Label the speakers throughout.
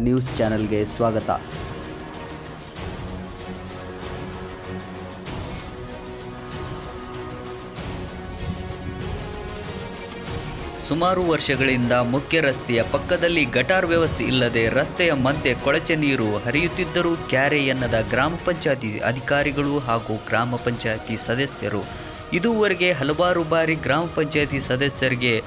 Speaker 1: News ಚಾನೆಲ್ಗೆ ಸ್ವಾಗತ. ಸುಮಾರು ವರ್ಷಗಳಿಂದ ಮುಖ್ಯ ರಸ್ತೆಯ ಪಕ್ಕದಲ್ಲಿ ಗಟಾರ್ ವ್ಯವಸ್ಥೆ ಇಲ್ಲದೆ ರಸ್ತೆಯ ಮಧ್ಯೆ ಕೊಳಚೆ ನೀರು ಹರಿಯುತ್ತಿದ್ದರೂ ಕ್ಯಾರೆ ಎನ್ನದ ಗ್ರಾಮ ಪಂಚಾಯತಿ ಅಧಿಕಾರಿಗಳು ಹಾಗೂ ಗ್ರಾಮ ಪಂಚಾಯತಿ ಸದಸ್ಯರು. ಇದುವರೆಗೆ ಹಲವಾರು ಬಾರಿ ಗ್ರಾಮ ಪಂಚಾಯತಿ ಸದಸ್ಯರಿಗೆ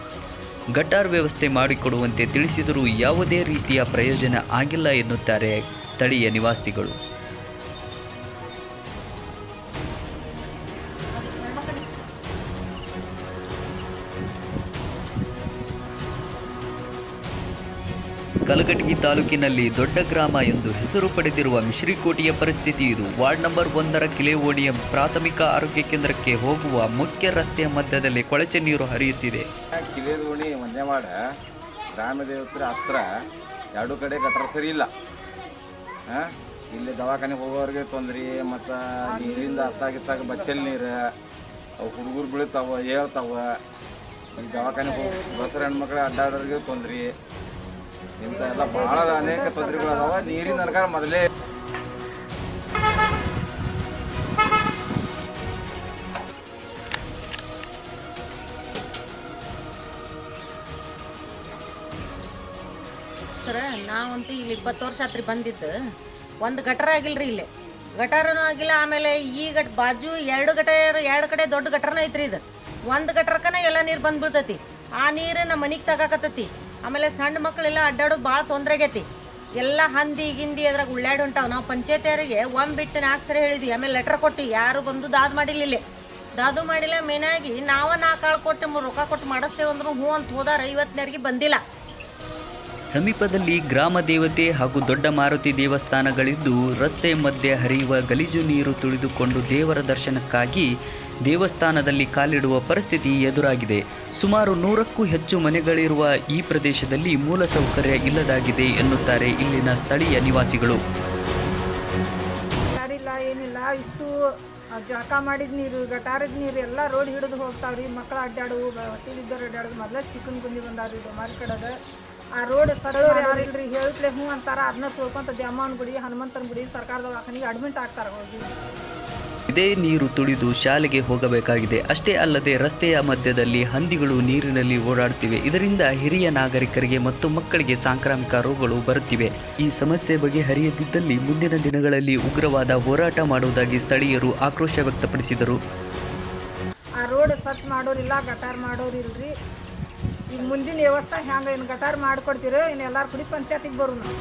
Speaker 1: ಗಟಾರ್ ವ್ಯವಸ್ಥೆ ಮಾಡಿಕೊಡುವಂತೆ ತಿಳಿಸಿದರೂ ಯಾವುದೇ ರೀತಿಯ ಪ್ರಯೋಜನ ಆಗಿಲ್ಲ ಎನ್ನುತ್ತಾರೆ ಸ್ಥಳೀಯ ನಿವಾಸಿಗಳು. ಕಲಘಟಗಿ ತಾಲೂಕಿನಲ್ಲಿ ದೊಡ್ಡ ಗ್ರಾಮ ಎಂದು ಹೆಸರು ಪಡೆದಿರುವ ಮಿಶ್ರಿಕೋಟೆಯ ಪರಿಸ್ಥಿತಿ ಇದು. ವಾರ್ಡ್ ನಂಬರ್ ಒಂದರ ಕಿಲೆಓಡಿಯ ಪ್ರಾಥಮಿಕ ಆರೋಗ್ಯ ಕೇಂದ್ರಕ್ಕೆ ಹೋಗುವ ಮುಖ್ಯ ರಸ್ತೆಯ ಮಧ್ಯದಲ್ಲಿ ಕೊಳಚೆ ನೀರು ಹರಿಯುತ್ತಿದೆ.
Speaker 2: ಕಿಲೇರೋಣಿ ಮಂಜವಾಡ ಗ್ರಾಮ ದೇವತರ ಹತ್ರ ಎರಡು ಕಡೆ ಗಟ್ರ ಸರಿ ಇಲ್ಲ? ಇಲ್ಲಿ ದವಾಖಾನೆಗೆ ಹೋಗೋರಿಗೆ ತೊಂದರೆ, ಮತ್ತು ನೀರಿಂದ ಅತ್ತಾಗಿತ್ತಾಗ ಬಚ್ಚಲ್ ನೀರು, ಅವು ಹುಡುಗರು ಬೀಳ್ತಾವ, ಹೇಳ್ತಾವ. ದವಾಖಾನೆಗೆ ಹೋಗಿ ಬಸರ ಹೆಣ್ಮಕ್ಳು ಅಡ್ಡಾಡೋರಿಗೆ ತೊಂದ್ರೆ. ಇಂಥ ಎಲ್ಲ ಭಾಳ ಅನೇಕ ತೊಂದರೆಗಳು ಅದಾವ. ನೀರಿನ ಮೊದಲೇ.
Speaker 3: ಸರ, ನಾವಂತೂ ಇಲ್ಲಿ ಇಪ್ಪತ್ತು ವರ್ಷ ಆತ್ರಿ ಬಂದಿದ್ದು. ಒಂದು ಗಟರ ಆಗಿಲ್ರಿ ಇಲ್ಲಿ. ಗಟಾರನೂ ಆಗಿಲ್ಲ, ಆಮೇಲೆ ಈ ಗಟ್ ಬಾಜು ಎರಡು ಗಟರ ಎರಡು ಕಡೆ ದೊಡ್ಡ ಗಟರನ ಐತ್ರಿ ಇದು. ಒಂದು ಗಟರ್ಕನ ಎಲ್ಲ ನೀರು ಬಂದ್ಬಿಡ್ತೈತಿ. ಆ ನೀರು ನಮ್ಮ ಮನೆಗೆ ತಗಾಕತ್ತೈತಿ. ಆಮೇಲೆ ಸಣ್ಣ ಮಕ್ಕಳೆಲ್ಲ ಅಡ್ಡಾಡೋದು ಭಾಳ ತೊಂದರೆ ಆಗೈತಿ. ಎಲ್ಲ ಹಂದಿ ಗಿಂದಿ ಅದ್ರಾಗ ಉಳ್ಳಾಡಿ ಹೊಂಟಾವ. ನಾವು ಪಂಚಾಯತಿಯವರಿಗೆ ಒಮ್ಮೆ ಬಿಟ್ಟು ನಾಲ್ಕು ಸರಿ ಹೇಳಿದ್ವಿ. ಆಮೇಲೆ ಲೆಟರ್ ಕೊಟ್ಟು. ಯಾರು ಬಂದು ದಾದ್ ಮಾಡಿಲ್ಲ ದಾದು ಮಾಡಿಲ್ಲ ಮೇನಾಗಿ ನಾವ ನಾಲ್ಕು ಆಳು ಕೊಟ್ಟು ಮೂರು ರೊಕ್ಕ ಕೊಟ್ಟು ಮಾಡಿಸ್ತೇವೆ ಅಂದ್ರು ಹ್ಞೂ ಅಂತ ಹೋದಾರ. ಐವತ್ತನೇರಿಗೆ ಬಂದಿಲ್ಲ.
Speaker 1: ಸಮೀಪದಲ್ಲಿ ಗ್ರಾಮ ದೇವತೆ ಹಾಗೂ ದೊಡ್ಡ ಮಾರುತಿ ದೇವಸ್ಥಾನಗಳಿದ್ದು ರಸ್ತೆ ಮಧ್ಯೆ ಹರಿಯುವ ಗಲೀಜು ನೀರು ತುಳಿದುಕೊಂಡು ದೇವರ ದರ್ಶನಕ್ಕಾಗಿ ದೇವಸ್ಥಾನದಲ್ಲಿ ಕಾಲಿಡುವ ಪರಿಸ್ಥಿತಿ ಎದುರಾಗಿದೆ. ಸುಮಾರು ನೂರಕ್ಕೂ ಹೆಚ್ಚು ಮನೆಗಳಿರುವ ಈ ಪ್ರದೇಶದಲ್ಲಿ ಮೂಲಸೌಕರ್ಯ ಇಲ್ಲದಾಗಿದೆ ಎನ್ನುತ್ತಾರೆ ಇಲ್ಲಿನ ಸ್ಥಳೀಯ ನಿವಾಸಿಗಳು.
Speaker 4: ಏನಿಲ್ಲ ಆ, ಜಳಕ ಮಾಡಿದ ನೀರು, ಗಟಾರದ ನೀರು ಎಲ್ಲ ರೋಡ್ ಹಿಡಿದು ಹೋಗ್ತಾವ್ರಿ ಮಕ್ಕಳು ಅಡ್ಡಾಡು ಹೊಟ್ಟಿಲಿದ್ದವ್ರು ಅಡ್ಡಾಡೋದು ಮೊದಲ ಚಿಕನ್ ಗುಂಡಿ ಬಂದಾವ್ರಿ ಇದು ಮಾರ್ಕಡದ ಆ ರೋಡ್ ಸರ್ಕಾರ ಯಾರಿಲ್ರಿ ಹೇಳಿದ್ಲೆ ಹ್ಞೂ ಅಂತಾರ. ಅದನ್ನ ತಿಳ್ಕೊಂತ ದ್ಯಾಮನ್ ಗುಡಿ, ಹನುಮಂತನ ಗುಡಿ ಸರ್ಕಾರದ ವಾಹನಿಗೆ ಅಡ್ಮಿಟ್ ಆಗ್ತಾರೆ ಹೋಗಿ.
Speaker 1: ಇದೇ ನೀರು ತುಳಿದು ಶಾಲೆಗೆ ಹೋಗಬೇಕಾಗಿದೆ. ಅಷ್ಟೇ ಅಲ್ಲದೆ ರಸ್ತೆಯ ಮಧ್ಯದಲ್ಲಿ ಹಂದಿಗಳು ನೀರಿನಲ್ಲಿ ಓಡಾಡುತ್ತಿವೆ. ಇದರಿಂದ ಹಿರಿಯ ನಾಗರಿಕರಿಗೆ ಮತ್ತು ಮಕ್ಕಳಿಗೆ ಸಾಂಕ್ರಾಮಿಕ ರೋಗಗಳು ಬರುತ್ತಿವೆ. ಈ ಸಮಸ್ಯೆ ಬಗೆಹರಿಯದಿದ್ದಲ್ಲಿ ಮುಂದಿನ ದಿನಗಳಲ್ಲಿ ಉಗ್ರವಾದ ಹೋರಾಟ ಮಾಡುವುದಾಗಿ ಸ್ಥಳೀಯರು ಆಕ್ರೋಶ ವ್ಯಕ್ತಪಡಿಸಿದರು.
Speaker 4: ಆ ರೋಡ್ ಸ್ವಚ್ಛ ಮಾಡೋರಿಲ್ಲ ಗಟಾರ್ ಮಾಡೋರಿಲ್ರಿ ಈಗ ಮುಂದಿನ ವ್ಯವಸ್ಥೆ ಹ್ಯಾಂಗ ಇನ್ನು ಗಟಾರ್ ಮಾಡ್ಕೊಡ್ತೀರೋ ಇನ್ನು ಎಲ್ಲರೂ ಕುಡಿ ಪಂಚಾಯತಿಗೆ ಬರು ನಾವು